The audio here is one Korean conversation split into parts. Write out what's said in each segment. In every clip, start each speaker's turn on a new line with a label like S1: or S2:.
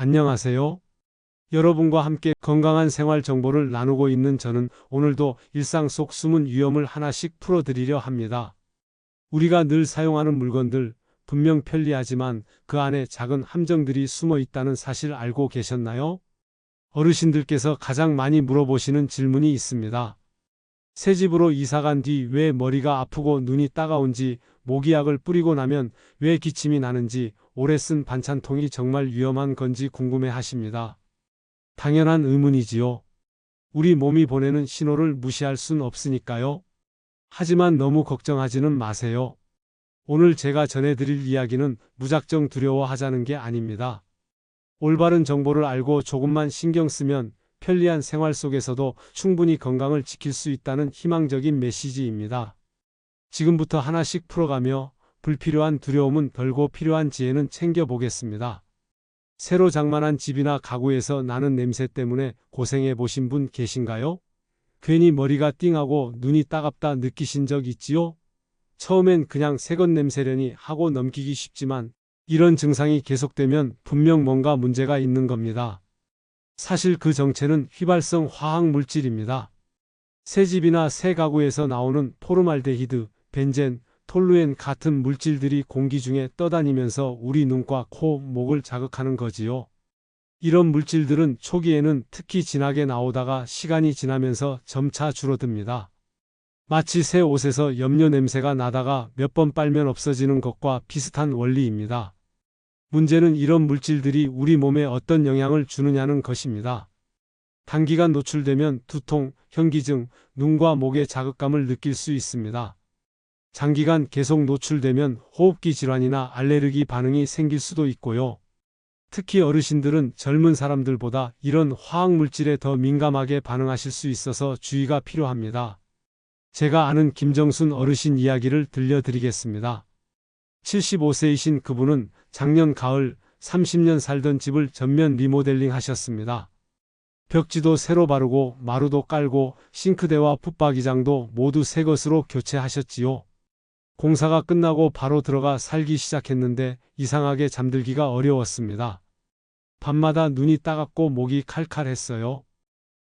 S1: 안녕하세요. 여러분과 함께 건강한 생활 정보를 나누고 있는 저는 오늘도 일상 속 숨은 위험을 하나씩 풀어드리려 합니다. 우리가 늘 사용하는 물건들, 분명 편리하지만 그 안에 작은 함정들이 숨어 있다는 사실 알고 계셨나요? 어르신들께서 가장 많이 물어보시는 질문이 있습니다. 새 집으로 이사 간 뒤 왜 머리가 아프고 눈이 따가운지, 모기약을 뿌리고 나면 왜 기침이 나는지, 오래 쓴 반찬통이 정말 위험한 건지 궁금해 하십니다. 당연한 의문이지요. 우리 몸이 보내는 신호를 무시할 순 없으니까요. 하지만 너무 걱정하지는 마세요. 오늘 제가 전해드릴 이야기는 무작정 두려워하자는 게 아닙니다. 올바른 정보를 알고 조금만 신경 쓰면 편리한 생활 속에서도 충분히 건강을 지킬 수 있다는 희망적인 메시지입니다. 지금부터 하나씩 풀어가며 불필요한 두려움은 덜고 필요한 지혜는 챙겨보겠습니다. 새로 장만한 집이나 가구에서 나는 냄새 때문에 고생해 보신 분 계신가요? 괜히 머리가 띵하고 눈이 따갑다 느끼신 적 있지요? 처음엔 그냥 새것 냄새려니 하고 넘기기 쉽지만 이런 증상이 계속되면 분명 뭔가 문제가 있는 겁니다. 사실 그 정체는 휘발성 화학 물질입니다. 새 집이나 새 가구에서 나오는 포르말데히드, 벤젠, 톨루엔 같은 물질들이 공기 중에 떠다니면서 우리 눈과 코, 목을 자극하는 거지요. 이런 물질들은 초기에는 특히 진하게 나오다가 시간이 지나면서 점차 줄어듭니다. 마치 새 옷에서 염료 냄새가 나다가 몇 번 빨면 없어지는 것과 비슷한 원리입니다. 문제는 이런 물질들이 우리 몸에 어떤 영향을 주느냐는 것입니다. 단기간 노출되면 두통, 현기증, 눈과 목의 자극감을 느낄 수 있습니다. 장기간 계속 노출되면 호흡기 질환이나 알레르기 반응이 생길 수도 있고요. 특히 어르신들은 젊은 사람들보다 이런 화학 물질에 더 민감하게 반응하실 수 있어서 주의가 필요합니다. 제가 아는 김정순 어르신 이야기를 들려드리겠습니다. 75세이신 그분은 작년 가을 30년 살던 집을 전면 리모델링 하셨습니다. 벽지도 새로 바르고 마루도 깔고 싱크대와 붙박이장도 모두 새 것으로 교체하셨지요. 공사가 끝나고 바로 들어가 살기 시작했는데 이상하게 잠들기가 어려웠습니다. 밤마다 눈이 따갑고 목이 칼칼했어요.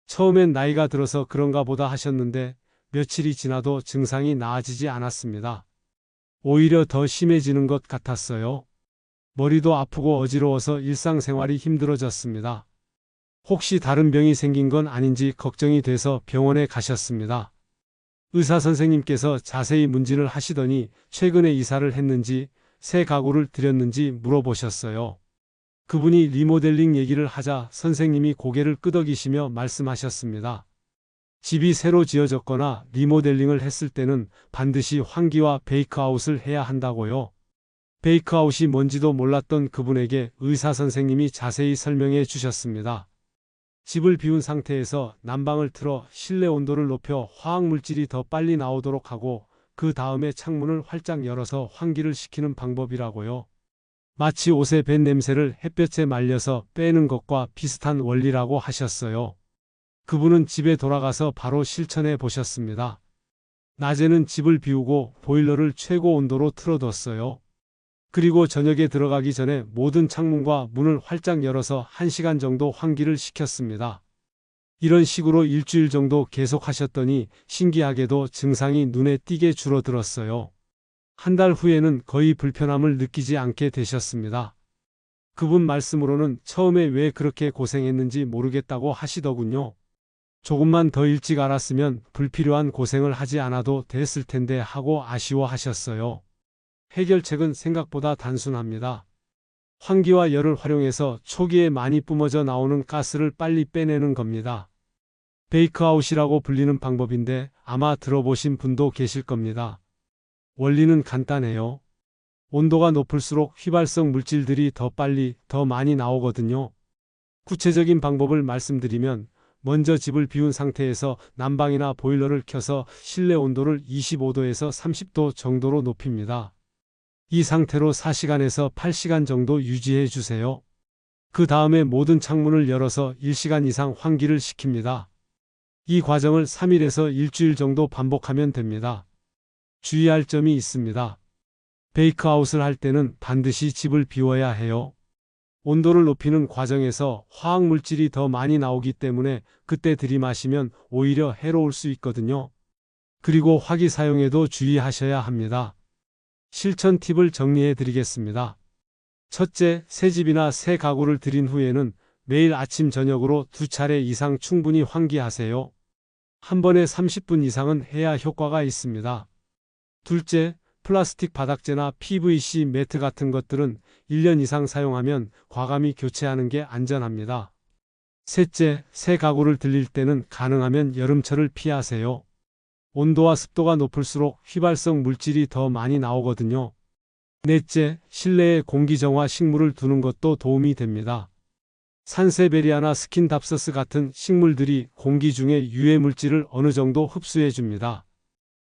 S1: 처음엔 나이가 들어서 그런가 보다 하셨는데 며칠이 지나도 증상이 나아지지 않았습니다. 오히려 더 심해지는 것 같았어요. 머리도 아프고 어지러워서 일상생활이 힘들어졌습니다. 혹시 다른 병이 생긴 건 아닌지 걱정이 돼서 병원에 가셨습니다. 의사 선생님께서 자세히 문진을 하시더니 최근에 이사를 했는지 새 가구를 들였는지 물어보셨어요. 그분이 리모델링 얘기를 하자 선생님이 고개를 끄덕이시며 말씀하셨습니다. 집이 새로 지어졌거나 리모델링을 했을 때는 반드시 환기와 베이크아웃을 해야 한다고요. 베이크아웃이 뭔지도 몰랐던 그분에게 의사 선생님이 자세히 설명해 주셨습니다. 집을 비운 상태에서 난방을 틀어 실내 온도를 높여 화학 물질이 더 빨리 나오도록 하고 그 다음에 창문을 활짝 열어서 환기를 시키는 방법이라고요. 마치 옷에 밴 냄새를 햇볕에 말려서 빼는 것과 비슷한 원리라고 하셨어요. 그분은 집에 돌아가서 바로 실천해 보셨습니다. 낮에는 집을 비우고 보일러를 최고 온도로 틀어뒀어요. 그리고 저녁에 들어가기 전에 모든 창문과 문을 활짝 열어서 1시간 정도 환기를 시켰습니다. 이런 식으로 일주일 정도 계속 하셨더니 신기하게도 증상이 눈에 띄게 줄어들었어요. 한 달 후에는 거의 불편함을 느끼지 않게 되셨습니다. 그분 말씀으로는 처음에 왜 그렇게 고생했는지 모르겠다고 하시더군요. 조금만 더 일찍 알았으면 불필요한 고생을 하지 않아도 됐을 텐데 하고 아쉬워하셨어요. 해결책은 생각보다 단순합니다. 환기와 열을 활용해서 초기에 많이 뿜어져 나오는 가스를 빨리 빼내는 겁니다. 베이크아웃이라고 불리는 방법인데 아마 들어보신 분도 계실 겁니다. 원리는 간단해요. 온도가 높을수록 휘발성 물질들이 더 빨리, 더 많이 나오거든요. 구체적인 방법을 말씀드리면 먼저 집을 비운 상태에서 난방이나 보일러를 켜서 실내 온도를 25도에서 30도 정도로 높입니다. 이 상태로 4시간에서 8시간 정도 유지해 주세요. 그 다음에 모든 창문을 열어서 1시간 이상 환기를 시킵니다. 이 과정을 3일에서 일주일 정도 반복하면 됩니다. 주의할 점이 있습니다. 베이크아웃을 할 때는 반드시 집을 비워야 해요. 온도를 높이는 과정에서 화학 물질이 더 많이 나오기 때문에 그때 들이마시면 오히려 해로울 수 있거든요. 그리고 화기 사용에도 주의하셔야 합니다. 실천 팁을 정리해 드리겠습니다. 첫째, 새 집이나 새 가구를 들인 후에는 매일 아침 저녁으로 두 차례 이상 충분히 환기하세요. 한 번에 30분 이상은 해야 효과가 있습니다. 둘째, 플라스틱 바닥재나 PVC 매트 같은 것들은 1년 이상 사용하면 과감히 교체하는 게 안전합니다. 셋째, 새 가구를 들릴 때는 가능하면 여름철을 피하세요. 온도와 습도가 높을수록 휘발성 물질이 더 많이 나오거든요. 넷째, 실내에 공기정화 식물을 두는 것도 도움이 됩니다. 산세베리아나 스킨답서스 같은 식물들이 공기 중에 유해 물질을 어느 정도 흡수해 줍니다.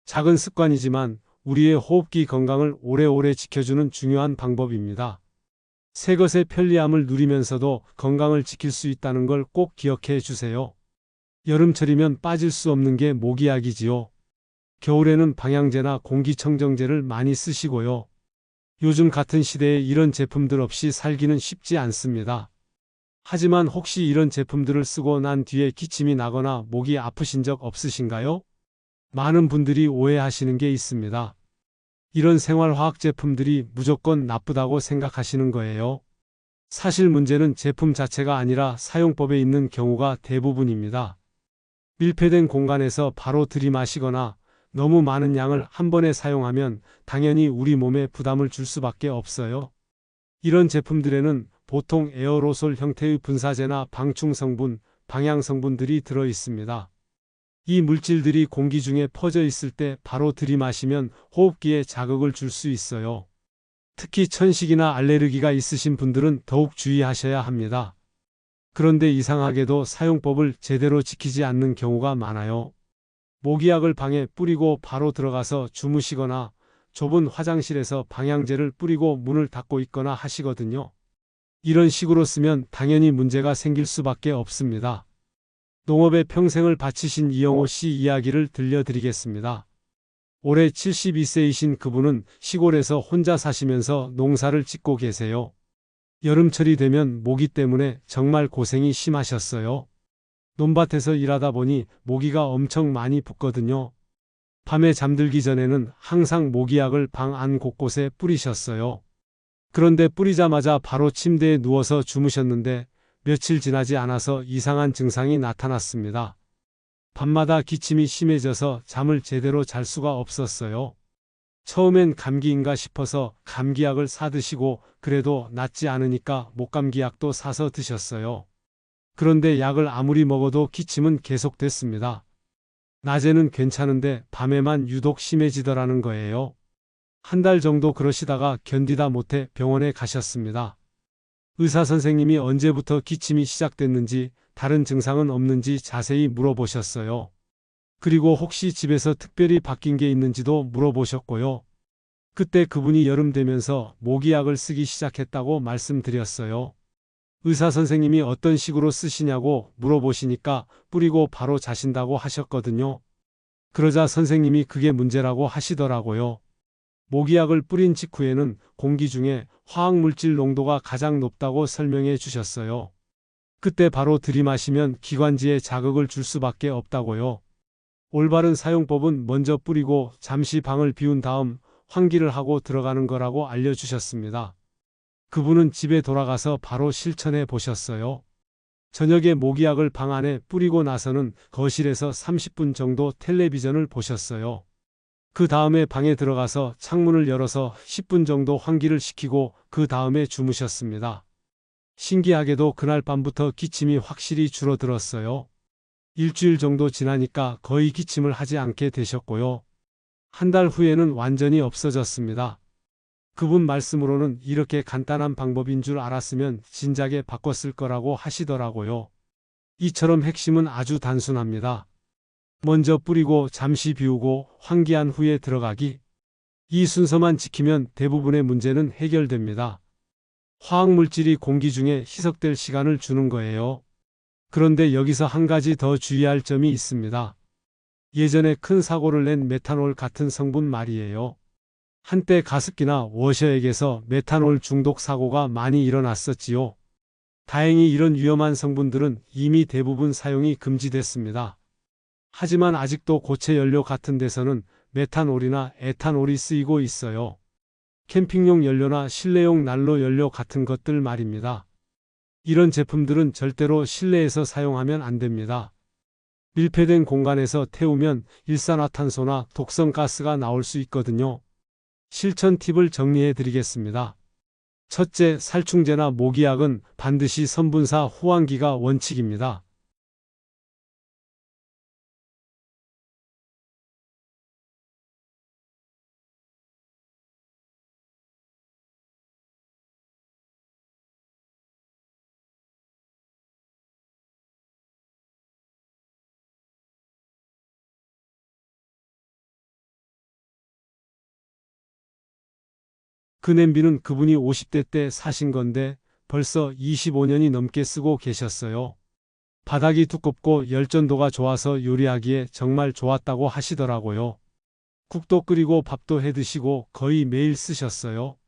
S1: 작은 습관이지만 우리의 호흡기 건강을 오래오래 지켜주는 중요한 방법입니다. 새 것의 편리함을 누리면서도 건강을 지킬 수 있다는 걸 꼭 기억해 주세요. 여름철이면 빠질 수 없는 게 모기약이지요. 겨울에는 방향제나 공기청정제를 많이 쓰시고요. 요즘 같은 시대에 이런 제품들 없이 살기는 쉽지 않습니다. 하지만 혹시 이런 제품들을 쓰고 난 뒤에 기침이 나거나 목이 아프신 적 없으신가요? 많은 분들이 오해하시는 게 있습니다. 이런 생활화학 제품들이 무조건 나쁘다고 생각하시는 거예요. 사실 문제는 제품 자체가 아니라 사용법에 있는 경우가 대부분입니다. 밀폐된 공간에서 바로 들이마시거나 너무 많은 양을 한 번에 사용하면 당연히 우리 몸에 부담을 줄 수밖에 없어요. 이런 제품들에는 보통 에어로솔 형태의 분사제나 방충 성분, 방향 성분들이 들어 있습니다. 이 물질들이 공기 중에 퍼져 있을 때 바로 들이마시면 호흡기에 자극을 줄 수 있어요. 특히 천식이나 알레르기가 있으신 분들은 더욱 주의하셔야 합니다. 그런데 이상하게도 사용법을 제대로 지키지 않는 경우가 많아요. 모기약을 방에 뿌리고 바로 들어가서 주무시거나 좁은 화장실에서 방향제를 뿌리고 문을 닫고 있거나 하시거든요. 이런 식으로 쓰면 당연히 문제가 생길 수밖에 없습니다. 농업에 평생을 바치신 이영호 씨 이야기를 들려드리겠습니다. 올해 72세이신 그분은 시골에서 혼자 사시면서 농사를 짓고 계세요. 여름철이 되면 모기 때문에 정말 고생이 심하셨어요. 논밭에서 일하다 보니 모기가 엄청 많이 붙거든요. 밤에 잠들기 전에는 항상 모기약을 방 안 곳곳에 뿌리셨어요. 그런데 뿌리자마자 바로 침대에 누워서 주무셨는데 며칠 지나지 않아서 이상한 증상이 나타났습니다. 밤마다 기침이 심해져서 잠을 제대로 잘 수가 없었어요. 처음엔 감기인가 싶어서 감기약을 사드시고 그래도 낫지 않으니까 목감기약도 사서 드셨어요. 그런데 약을 아무리 먹어도 기침은 계속됐습니다. 낮에는 괜찮은데 밤에만 유독 심해지더라는 거예요. 한 달 정도 그러시다가 견디다 못해 병원에 가셨습니다. 의사 선생님이 언제부터 기침이 시작됐는지 다른 증상은 없는지 자세히 물어보셨어요. 그리고 혹시 집에서 특별히 바뀐 게 있는지도 물어보셨고요. 그때 그분이 여름 되면서 모기약을 쓰기 시작했다고 말씀드렸어요. 의사 선생님이 어떤 식으로 쓰시냐고 물어보시니까 뿌리고 바로 자신다고 하셨거든요. 그러자 선생님이 그게 문제라고 하시더라고요. 모기약을 뿌린 직후에는 공기 중에 화학물질 농도가 가장 높다고 설명해 주셨어요. 그때 바로 들이마시면 기관지에 자극을 줄 수밖에 없다고요. 올바른 사용법은 먼저 뿌리고 잠시 방을 비운 다음 환기를 하고 들어가는 거라고 알려주셨습니다. 그분은 집에 돌아가서 바로 실천해 보셨어요. 저녁에 모기약을 방 안에 뿌리고 나서는 거실에서 30분 정도 텔레비전을 보셨어요. 그 다음에 방에 들어가서 창문을 열어서 10분 정도 환기를 시키고 그 다음에 주무셨습니다. 신기하게도 그날 밤부터 기침이 확실히 줄어들었어요. 일주일 정도 지나니까 거의 기침을 하지 않게 되셨고요. 한 달 후에는 완전히 없어졌습니다. 그분 말씀으로는 이렇게 간단한 방법인 줄 알았으면 진작에 바꿨을 거라고 하시더라고요. 이처럼 핵심은 아주 단순합니다. 먼저 뿌리고 잠시 비우고 환기한 후에 들어가기. 이 순서만 지키면 대부분의 문제는 해결됩니다. 화학물질이 공기 중에 희석될 시간을 주는 거예요. 그런데 여기서 한 가지 더 주의할 점이 있습니다. 예전에 큰 사고를 낸 메탄올 같은 성분 말이에요. 한때 가습기나 워셔액에서 메탄올 중독 사고가 많이 일어났었지요. 다행히 이런 위험한 성분들은 이미 대부분 사용이 금지됐습니다. 하지만 아직도 고체 연료 같은 데서는 메탄올이나 에탄올이 쓰이고 있어요. 캠핑용 연료나 실내용 난로 연료 같은 것들 말입니다. 이런 제품들은 절대로 실내에서 사용하면 안 됩니다. 밀폐된 공간에서 태우면 일산화탄소나 독성 가스가 나올 수 있거든요. 실천 팁을 정리해 드리겠습니다. 첫째, 살충제나 모기약은 반드시 선분사 호환기가 원칙입니다. 그 냄비는 그분이 50대 때 사신 건데 벌써 25년이 넘게 쓰고 계셨어요. 바닥이 두껍고 열전도가 좋아서 요리하기에 정말 좋았다고 하시더라고요. 국도 끓이고 밥도 해 드시고 거의 매일 쓰셨어요.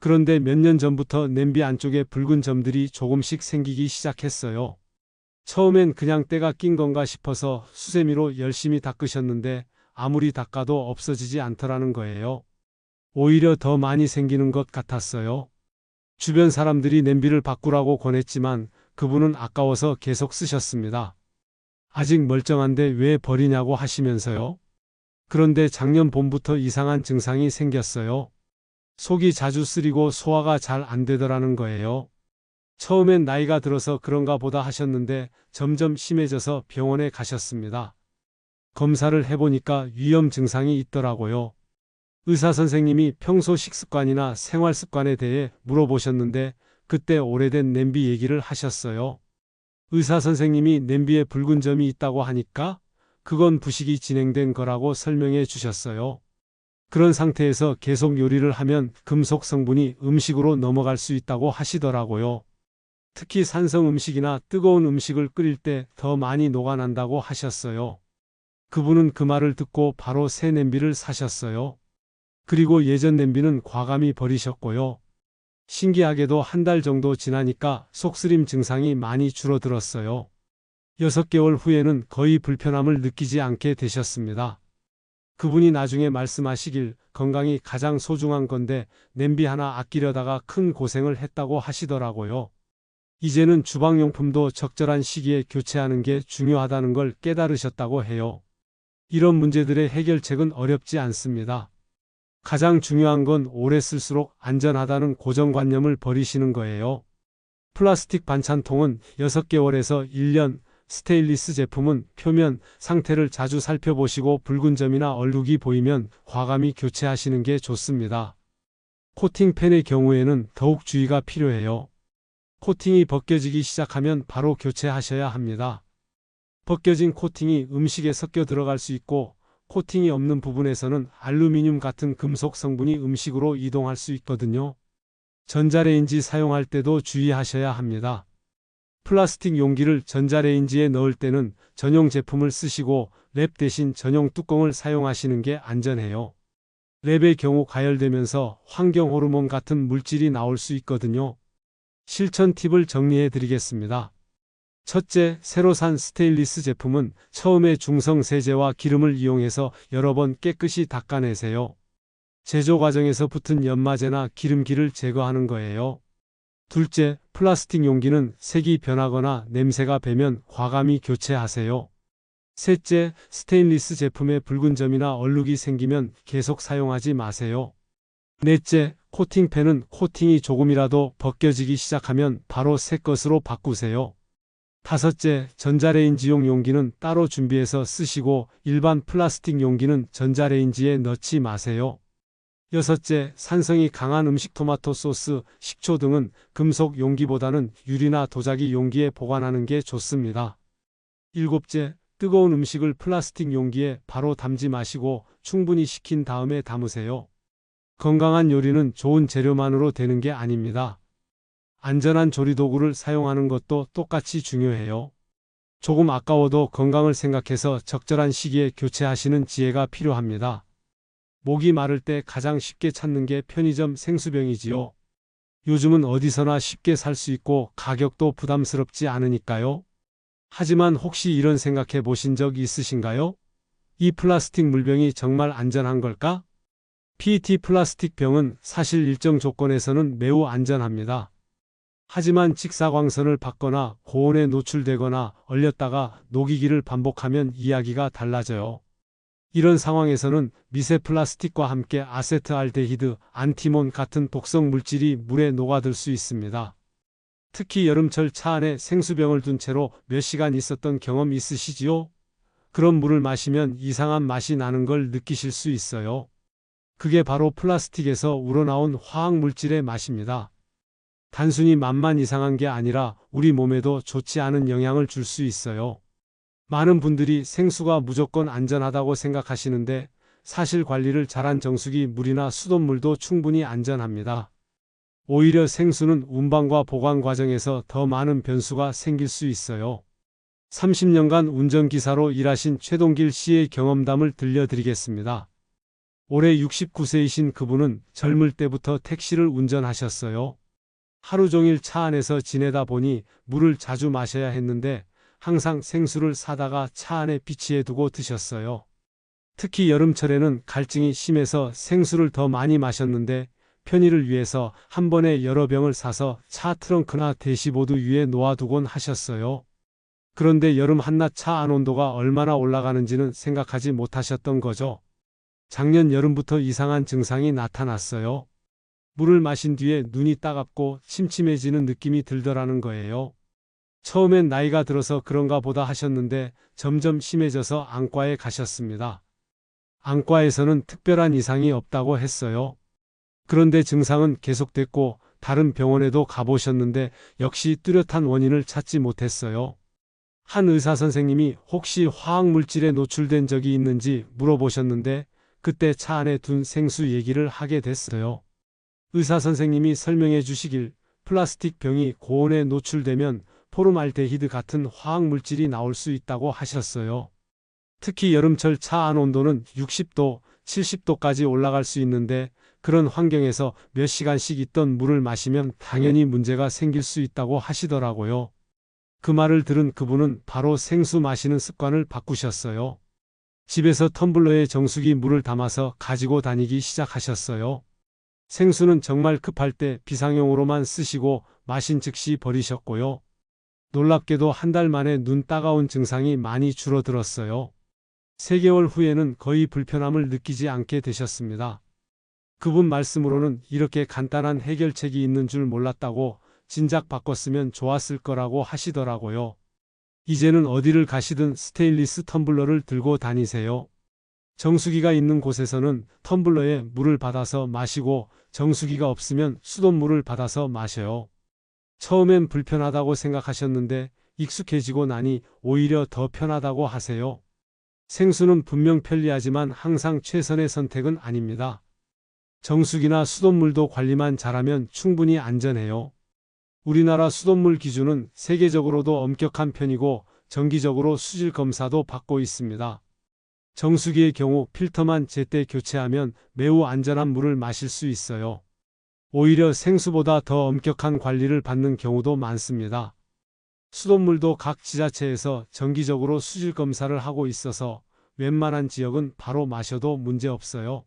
S1: 그런데 몇 년 전부터 냄비 안쪽에 붉은 점들이 조금씩 생기기 시작했어요. 처음엔 그냥 때가 낀 건가 싶어서 수세미로 열심히 닦으셨는데 아무리 닦아도 없어지지 않더라는 거예요. 오히려 더 많이 생기는 것 같았어요. 주변 사람들이 냄비를 바꾸라고 권했지만 그분은 아까워서 계속 쓰셨습니다. 아직 멀쩡한데 왜 버리냐고 하시면서요. 그런데 작년 봄부터 이상한 증상이 생겼어요. 속이 자주 쓰리고 소화가 잘 안 되더라는 거예요. 처음엔 나이가 들어서 그런가 보다 하셨는데 점점 심해져서 병원에 가셨습니다. 검사를 해보니까 위험 증상이 있더라고요. 의사 선생님이 평소 식습관이나 생활 습관에 대해 물어보셨는데 그때 오래된 냄비 얘기를 하셨어요. 의사 선생님이 냄비에 붉은 점이 있다고 하니까 그건 부식이 진행된 거라고 설명해 주셨어요. 그런 상태에서 계속 요리를 하면 금속 성분이 음식으로 넘어갈 수 있다고 하시더라고요. 특히 산성 음식이나 뜨거운 음식을 끓일 때 더 많이 녹아난다고 하셨어요. 그분은 그 말을 듣고 바로 새 냄비를 사셨어요. 그리고 예전 냄비는 과감히 버리셨고요. 신기하게도 한 달 정도 지나니까 속쓰림 증상이 많이 줄어들었어요. 6개월 후에는 거의 불편함을 느끼지 않게 되셨습니다. 그분이 나중에 말씀하시길 건강이 가장 소중한 건데 냄비 하나 아끼려다가 큰 고생을 했다고 하시더라고요. 이제는 주방용품도 적절한 시기에 교체하는 게 중요하다는 걸 깨달으셨다고 해요. 이런 문제들의 해결책은 어렵지 않습니다. 가장 중요한 건 오래 쓸수록 안전하다는 고정관념을 버리시는 거예요. 플라스틱 반찬통은 6개월에서 1년, 스테인리스 제품은 표면 상태를 자주 살펴보시고 붉은 점이나 얼룩이 보이면 과감히 교체하시는 게 좋습니다. 코팅팬의 경우에는 더욱 주의가 필요해요. 코팅이 벗겨지기 시작하면 바로 교체하셔야 합니다. 벗겨진 코팅이 음식에 섞여 들어갈 수 있고 코팅이 없는 부분에서는 알루미늄 같은 금속 성분이 음식으로 이동할 수 있거든요. 전자레인지 사용할 때도 주의하셔야 합니다. 플라스틱 용기를 전자레인지에 넣을 때는 전용 제품을 쓰시고 랩 대신 전용 뚜껑을 사용하시는 게 안전해요. 랩의 경우 가열되면서 환경 호르몬 같은 물질이 나올 수 있거든요. 실천 팁을 정리해 드리겠습니다. 첫째, 새로 산 스테인리스 제품은 처음에 중성 세제와 기름을 이용해서 여러 번 깨끗이 닦아내세요. 제조 과정에서 붙은 연마제나 기름기를 제거하는 거예요. 둘째, 플라스틱 용기는 색이 변하거나 냄새가 배면 과감히 교체하세요. 셋째, 스테인리스 제품에 붉은 점이나 얼룩이 생기면 계속 사용하지 마세요. 넷째, 코팅팬은 코팅이 조금이라도 벗겨지기 시작하면 바로 새 것으로 바꾸세요. 다섯째, 전자레인지용 용기는 따로 준비해서 쓰시고 일반 플라스틱 용기는 전자레인지에 넣지 마세요. 여섯째, 산성이 강한 음식 토마토 소스, 식초 등은 금속 용기보다는 유리나 도자기 용기에 보관하는 게 좋습니다. 일곱째, 뜨거운 음식을 플라스틱 용기에 바로 담지 마시고 충분히 식힌 다음에 담으세요. 건강한 요리는 좋은 재료만으로 되는 게 아닙니다. 안전한 조리도구를 사용하는 것도 똑같이 중요해요. 조금 아까워도 건강을 생각해서 적절한 시기에 교체하시는 지혜가 필요합니다. 목이 마를 때 가장 쉽게 찾는 게 편의점 생수병이지요. 요즘은 어디서나 쉽게 살 수 있고 가격도 부담스럽지 않으니까요. 하지만 혹시 이런 생각해 보신 적 있으신가요? 이 플라스틱 물병이 정말 안전한 걸까? PET 플라스틱 병은 사실 일정 조건에서는 매우 안전합니다. 하지만 직사광선을 받거나 고온에 노출되거나 얼렸다가 녹이기를 반복하면 이야기가 달라져요. 이런 상황에서는 미세 플라스틱과 함께 아세트알데히드, 안티몬 같은 독성 물질이 물에 녹아들 수 있습니다. 특히 여름철 차 안에 생수병을 둔 채로 몇 시간 있었던 경험 있으시지요? 그런 물을 마시면 이상한 맛이 나는 걸 느끼실 수 있어요. 그게 바로 플라스틱에서 우러나온 화학 물질의 맛입니다. 단순히 맛만 이상한 게 아니라 우리 몸에도 좋지 않은 영향을 줄 수 있어요. 많은 분들이 생수가 무조건 안전하다고 생각하시는데 사실 관리를 잘한 정수기 물이나 수돗물도 충분히 안전합니다. 오히려 생수는 운반과 보관 과정에서 더 많은 변수가 생길 수 있어요. 30년간 운전기사로 일하신 최동길 씨의 경험담을 들려드리겠습니다. 올해 69세이신 그분은 젊을 때부터 택시를 운전하셨어요. 하루 종일 차 안에서 지내다 보니 물을 자주 마셔야 했는데 항상 생수를 사다가 차 안에 비치해 두고 드셨어요. 특히 여름철에는 갈증이 심해서 생수를 더 많이 마셨는데 편의를 위해서 한 번에 여러 병을 사서 차 트렁크나 대시보드 위에 놓아두곤 하셨어요. 그런데 여름 한낮 차 안 온도가 얼마나 올라가는지는 생각하지 못하셨던 거죠. 작년 여름부터 이상한 증상이 나타났어요. 물을 마신 뒤에 눈이 따갑고 침침해지는 느낌이 들더라는 거예요. 처음엔 나이가 들어서 그런가 보다 하셨는데 점점 심해져서 안과에 가셨습니다. 안과에서는 특별한 이상이 없다고 했어요. 그런데 증상은 계속됐고 다른 병원에도 가보셨는데 역시 뚜렷한 원인을 찾지 못했어요. 한 의사 선생님이 혹시 화학 물질에 노출된 적이 있는지 물어보셨는데 그때 차 안에 둔 생수 얘기를 하게 됐어요. 의사 선생님이 설명해 주시길 플라스틱 병이 고온에 노출되면 포름알데히드 같은 화학 물질이 나올 수 있다고 하셨어요. 특히 여름철 차 안 온도는 60도, 70도까지 올라갈 수 있는데 그런 환경에서 몇 시간씩 있던 물을 마시면 당연히 문제가 생길 수 있다고 하시더라고요. 그 말을 들은 그분은 바로 생수 마시는 습관을 바꾸셨어요. 집에서 텀블러에 정수기 물을 담아서 가지고 다니기 시작하셨어요. 생수는 정말 급할 때 비상용으로만 쓰시고 마신 즉시 버리셨고요. 놀랍게도 한 달 만에 눈 따가운 증상이 많이 줄어들었어요. 3개월 후에는 거의 불편함을 느끼지 않게 되셨습니다. 그분 말씀으로는 이렇게 간단한 해결책이 있는 줄 몰랐다고 진작 바꿨으면 좋았을 거라고 하시더라고요. 이제는 어디를 가시든 스테인리스 텀블러를 들고 다니세요. 정수기가 있는 곳에서는 텀블러에 물을 받아서 마시고 정수기가 없으면 수돗물을 받아서 마셔요. 처음엔 불편하다고 생각하셨는데 익숙해지고 나니 오히려 더 편하다고 하세요. 생수는 분명 편리하지만 항상 최선의 선택은 아닙니다. 정수기나 수돗물도 관리만 잘하면 충분히 안전해요. 우리나라 수돗물 기준은 세계적으로도 엄격한 편이고 정기적으로 수질 검사도 받고 있습니다. 정수기의 경우 필터만 제때 교체하면 매우 안전한 물을 마실 수 있어요. 오히려 생수보다 더 엄격한 관리를 받는 경우도 많습니다. 수돗물도 각 지자체에서 정기적으로 수질 검사를 하고 있어서 웬만한 지역은 바로 마셔도 문제 없어요.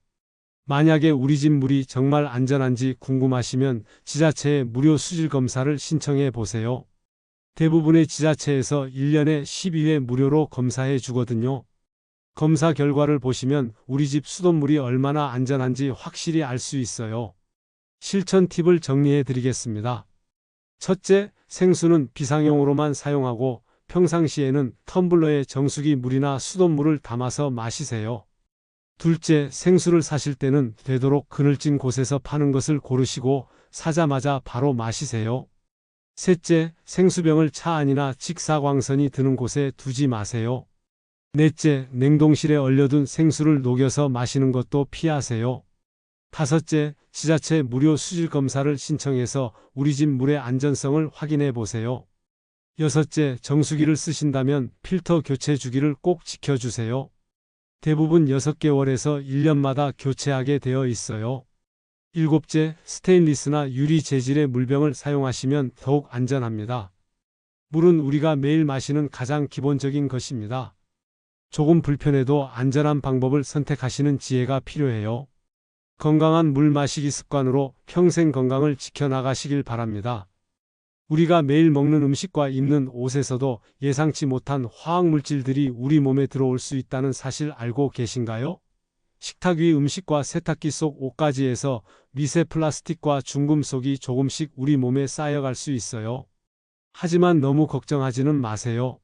S1: 만약에 우리 집 물이 정말 안전한지 궁금하시면 지자체에 무료 수질 검사를 신청해 보세요. 대부분의 지자체에서 1년에 12회 무료로 검사해 주거든요. 검사 결과를 보시면 우리 집 수돗물이 얼마나 안전한지 확실히 알 수 있어요. 실천 팁을 정리해 드리겠습니다. 첫째, 생수는 비상용으로만 사용하고 평상시에는 텀블러에 정수기 물이나 수돗물을 담아서 마시세요. 둘째, 생수를 사실 때는 되도록 그늘진 곳에서 파는 것을 고르시고 사자마자 바로 마시세요. 셋째, 생수병을 차 안이나 직사광선이 드는 곳에 두지 마세요. 넷째, 냉동실에 얼려둔 생수를 녹여서 마시는 것도 피하세요. 다섯째, 지자체 무료 수질 검사를 신청해서 우리 집 물의 안전성을 확인해 보세요. 여섯째, 정수기를 쓰신다면 필터 교체 주기를 꼭 지켜주세요. 대부분 6개월에서 1년마다 교체하게 되어 있어요. 일곱째, 스테인리스나 유리 재질의 물병을 사용하시면 더욱 안전합니다. 물은 우리가 매일 마시는 가장 기본적인 것입니다. 조금 불편해도 안전한 방법을 선택하시는 지혜가 필요해요. 건강한 물 마시기 습관으로 평생 건강을 지켜나가시길 바랍니다. 우리가 매일 먹는 음식과 입는 옷에서도 예상치 못한 화학물질들이 우리 몸에 들어올 수 있다는 사실 알고 계신가요? 식탁 위 음식과 세탁기 속 옷가지에서 미세 플라스틱과 중금속이 조금씩 우리 몸에 쌓여갈 수 있어요. 하지만 너무 걱정하지는 마세요.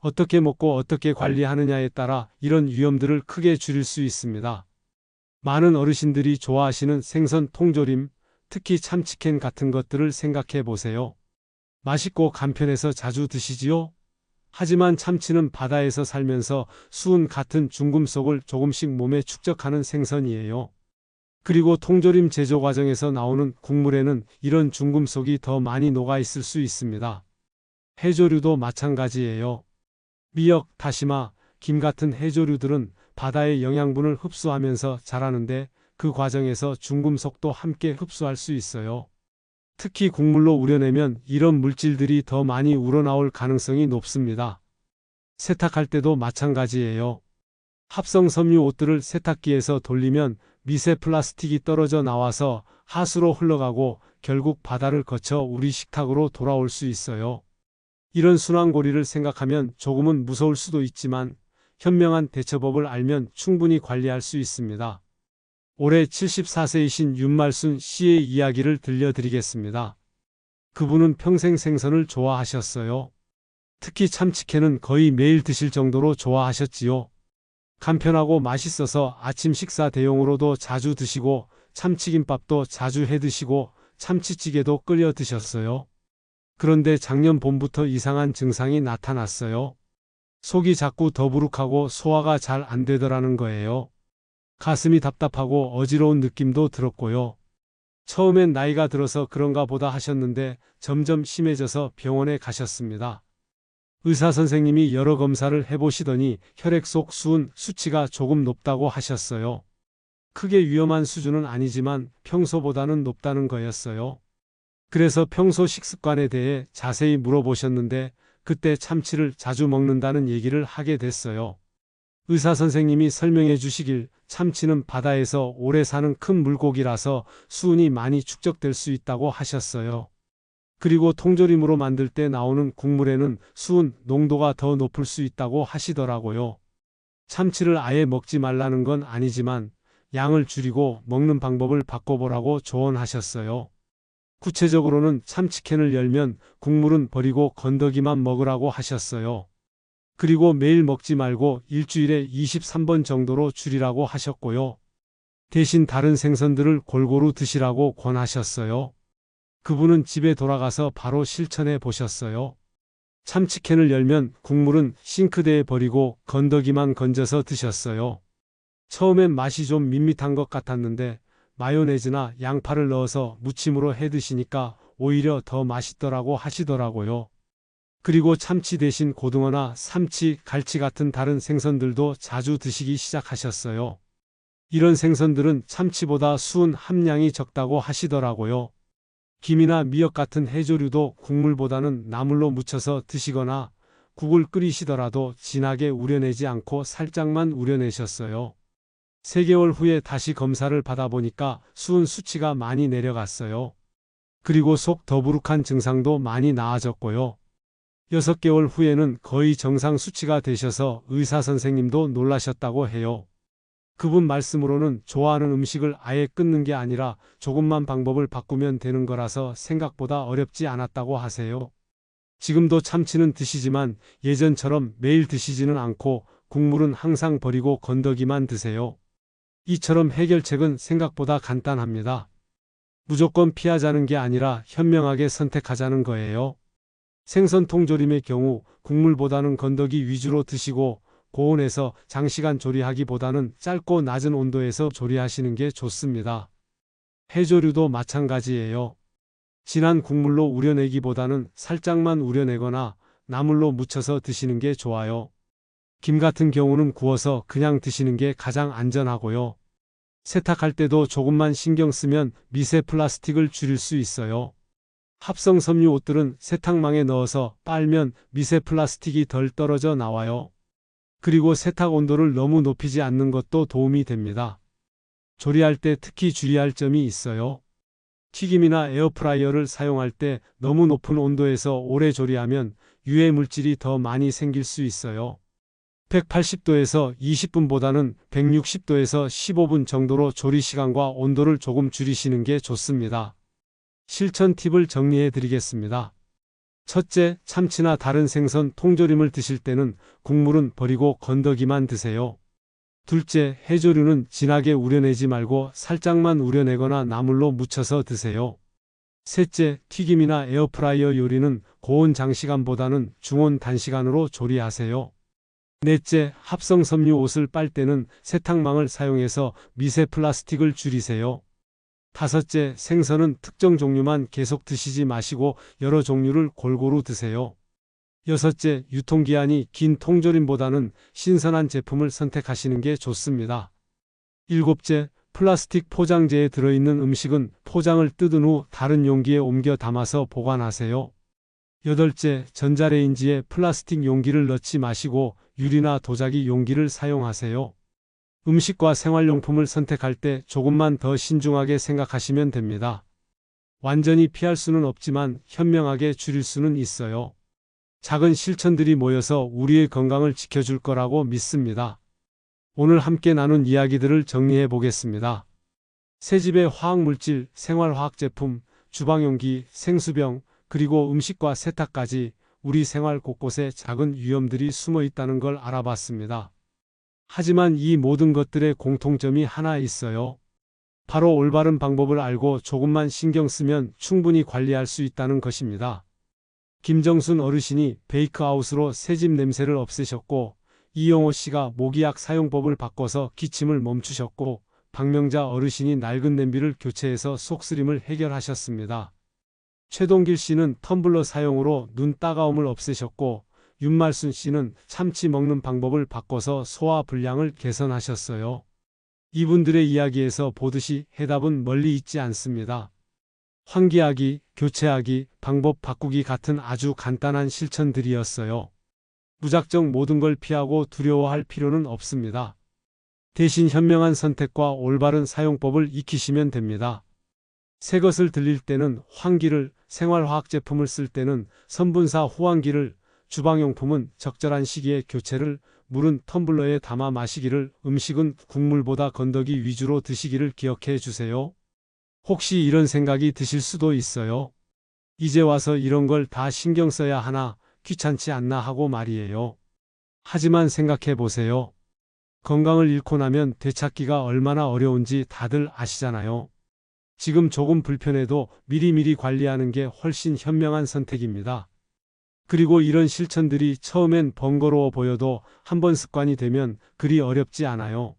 S1: 어떻게 먹고 어떻게 관리하느냐에 따라 이런 위험들을 크게 줄일 수 있습니다. 많은 어르신들이 좋아하시는 생선 통조림, 특히 참치캔 같은 것들을 생각해 보세요. 맛있고 간편해서 자주 드시지요? 하지만 참치는 바다에서 살면서 수은 같은 중금속을 조금씩 몸에 축적하는 생선이에요. 그리고 통조림 제조 과정에서 나오는 국물에는 이런 중금속이 더 많이 녹아 있을 수 있습니다. 해조류도 마찬가지예요. 미역, 다시마, 김 같은 해조류들은 바다의 영양분을 흡수하면서 자라는데 그 과정에서 중금속도 함께 흡수할 수 있어요. 특히 국물로 우려내면 이런 물질들이 더 많이 우러나올 가능성이 높습니다. 세탁할 때도 마찬가지예요. 합성 섬유 옷들을 세탁기에서 돌리면 미세 플라스틱이 떨어져 나와서 하수로 흘러가고 결국 바다를 거쳐 우리 식탁으로 돌아올 수 있어요. 이런 순환고리를 생각하면 조금은 무서울 수도 있지만 현명한 대처법을 알면 충분히 관리할 수 있습니다. 올해 74세이신 윤말순 씨의 이야기를 들려드리겠습니다. 그분은 평생 생선을 좋아하셨어요. 특히 참치캔은 거의 매일 드실 정도로 좋아하셨지요. 간편하고 맛있어서 아침 식사 대용으로도 자주 드시고 참치김밥도 자주 해 드시고 참치찌개도 끓여 드셨어요. 그런데 작년 봄부터 이상한 증상이 나타났어요. 속이 자꾸 더부룩하고 소화가 잘 안 되더라는 거예요. 가슴이 답답하고 어지러운 느낌도 들었고요. 처음엔 나이가 들어서 그런가 보다 하셨는데 점점 심해져서 병원에 가셨습니다. 의사 선생님이 여러 검사를 해보시더니 혈액 속 수은 수치가 조금 높다고 하셨어요. 크게 위험한 수준은 아니지만 평소보다는 높다는 거였어요. 그래서 평소 식습관에 대해 자세히 물어보셨는데 그때 참치를 자주 먹는다는 얘기를 하게 됐어요. 의사 선생님이 설명해 주시길 참치는 바다에서 오래 사는 큰 물고기라서 수은이 많이 축적될 수 있다고 하셨어요. 그리고 통조림으로 만들 때 나오는 국물에는 수은 농도가 더 높을 수 있다고 하시더라고요. 참치를 아예 먹지 말라는 건 아니지만 양을 줄이고 먹는 방법을 바꿔보라고 조언하셨어요. 구체적으로는 참치캔을 열면 국물은 버리고 건더기만 먹으라고 하셨어요. 그리고 매일 먹지 말고 일주일에 23번 정도로 줄이라고 하셨고요. 대신 다른 생선들을 골고루 드시라고 권하셨어요. 그분은 집에 돌아가서 바로 실천해 보셨어요. 참치캔을 열면 국물은 싱크대에 버리고 건더기만 건져서 드셨어요. 처음엔 맛이 좀 밋밋한 것 같았는데 마요네즈나 양파를 넣어서 무침으로 해 드시니까 오히려 더 맛있더라고 하시더라고요. 그리고 참치 대신 고등어나 삼치, 갈치 같은 다른 생선들도 자주 드시기 시작하셨어요. 이런 생선들은 참치보다 수은 함량이 적다고 하시더라고요. 김이나 미역 같은 해조류도 국물보다는 나물로 무쳐서 드시거나 국을 끓이시더라도 진하게 우려내지 않고 살짝만 우려내셨어요. 3개월 후에 다시 검사를 받아보니까 수은 수치가 많이 내려갔어요. 그리고 속 더부룩한 증상도 많이 나아졌고요. 6개월 후에는 거의 정상 수치가 되셔서 의사 선생님도 놀라셨다고 해요. 그분 말씀으로는 좋아하는 음식을 아예 끊는 게 아니라 조금만 방법을 바꾸면 되는 거라서 생각보다 어렵지 않았다고 하세요. 지금도 참치는 드시지만 예전처럼 매일 드시지는 않고 국물은 항상 버리고 건더기만 드세요. 이처럼 해결책은 생각보다 간단합니다. 무조건 피하자는 게 아니라 현명하게 선택하자는 거예요. 생선 통조림의 경우 국물보다는 건더기 위주로 드시고 고온에서 장시간 조리하기보다는 짧고 낮은 온도에서 조리하시는 게 좋습니다. 해조류도 마찬가지예요. 진한 국물로 우려내기보다는 살짝만 우려내거나 나물로 무쳐서 드시는 게 좋아요. 김 같은 경우는 구워서 그냥 드시는 게 가장 안전하고요. 세탁할 때도 조금만 신경 쓰면 미세 플라스틱을 줄일 수 있어요. 합성 섬유 옷들은 세탁망에 넣어서 빨면 미세 플라스틱이 덜 떨어져 나와요. 그리고 세탁 온도를 너무 높이지 않는 것도 도움이 됩니다. 조리할 때 특히 주의할 점이 있어요. 튀김이나 에어프라이어를 사용할 때 너무 높은 온도에서 오래 조리하면 유해 물질이 더 많이 생길 수 있어요. 180도에서 20분보다는 160도에서 15분 정도로 조리 시간과 온도를 조금 줄이시는 게 좋습니다. 실천 팁을 정리해 드리겠습니다. 첫째, 참치나 다른 생선 통조림을 드실 때는 국물은 버리고 건더기만 드세요. 둘째, 해조류는 진하게 우려내지 말고 살짝만 우려내거나 나물로 무쳐서 드세요. 셋째, 튀김이나 에어프라이어 요리는 고온 장시간보다는 중온 단시간으로 조리하세요. 넷째, 합성 섬유 옷을 빨 때는 세탁망을 사용해서 미세 플라스틱을 줄이세요. 다섯째, 생선은 특정 종류만 계속 드시지 마시고 여러 종류를 골고루 드세요. 여섯째, 유통기한이 긴 통조림보다는 신선한 제품을 선택하시는 게 좋습니다. 일곱째, 플라스틱 포장재에 들어있는 음식은 포장을 뜯은 후 다른 용기에 옮겨 담아서 보관하세요. 여덟째, 전자레인지에 플라스틱 용기를 넣지 마시고 유리나 도자기 용기를 사용하세요. 음식과 생활용품을 선택할 때 조금만 더 신중하게 생각하시면 됩니다. 완전히 피할 수는 없지만 현명하게 줄일 수는 있어요. 작은 실천들이 모여서 우리의 건강을 지켜줄 거라고 믿습니다. 오늘 함께 나눈 이야기들을 정리해 보겠습니다. 새집의 화학물질, 생활화학제품, 주방용기, 생수병, 그리고 음식과 세탁까지 우리 생활 곳곳에 작은 위험들이 숨어 있다는 걸 알아봤습니다. 하지만 이 모든 것들의 공통점이 하나 있어요. 바로 올바른 방법을 알고 조금만 신경 쓰면 충분히 관리할 수 있다는 것입니다. 김정순 어르신이 베이크아웃으로 새집 냄새를 없애셨고 이영호 씨가 모기약 사용법을 바꿔서 기침을 멈추셨고 박명자 어르신이 낡은 냄비를 교체해서 속쓰림을 해결하셨습니다. 최동길 씨는 텀블러 사용으로 눈 따가움을 없애셨고 윤말순 씨는 참치 먹는 방법을 바꿔서 소화 불량을 개선하셨어요. 이분들의 이야기에서 보듯이 해답은 멀리 있지 않습니다. 환기하기, 교체하기, 방법 바꾸기 같은 아주 간단한 실천들이었어요. 무작정 모든 걸 피하고 두려워할 필요는 없습니다. 대신 현명한 선택과 올바른 사용법을 익히시면 됩니다. 새 것을 들릴 때는 환기를, 생활화학 제품을 쓸 때는 선분사 호환기를, 주방용품은 적절한 시기에 교체를, 물은 텀블러에 담아 마시기를, 음식은 국물보다 건더기 위주로 드시기를 기억해 주세요. 혹시 이런 생각이 드실 수도 있어요. 이제 와서 이런 걸 다 신경 써야 하나 귀찮지 않나 하고 말이에요. 하지만 생각해 보세요. 건강을 잃고 나면 되찾기가 얼마나 어려운지 다들 아시잖아요. 지금 조금 불편해도 미리미리 관리하는 게 훨씬 현명한 선택입니다. 그리고 이런 실천들이 처음엔 번거로워 보여도 한번 습관이 되면 그리 어렵지 않아요.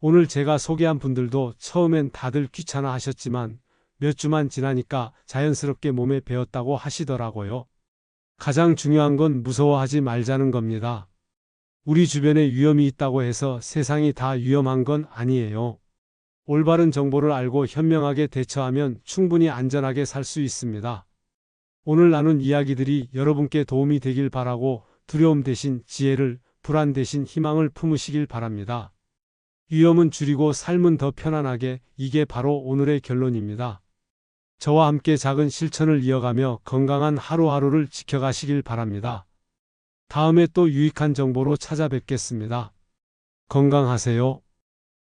S1: 오늘 제가 소개한 분들도 처음엔 다들 귀찮아 하셨지만 몇 주만 지나니까 자연스럽게 몸에 배었다고 하시더라고요. 가장 중요한 건 무서워하지 말자는 겁니다. 우리 주변에 위험이 있다고 해서 세상이 다 위험한 건 아니에요. 올바른 정보를 알고 현명하게 대처하면 충분히 안전하게 살 수 있습니다. 오늘 나눈 이야기들이 여러분께 도움이 되길 바라고 두려움 대신 지혜를, 불안 대신 희망을 품으시길 바랍니다. 위험은 줄이고 삶은 더 편안하게 이게 바로 오늘의 결론입니다. 저와 함께 작은 실천을 이어가며 건강한 하루하루를 지켜가시길 바랍니다. 다음에 또 유익한 정보로 찾아뵙겠습니다. 건강하세요.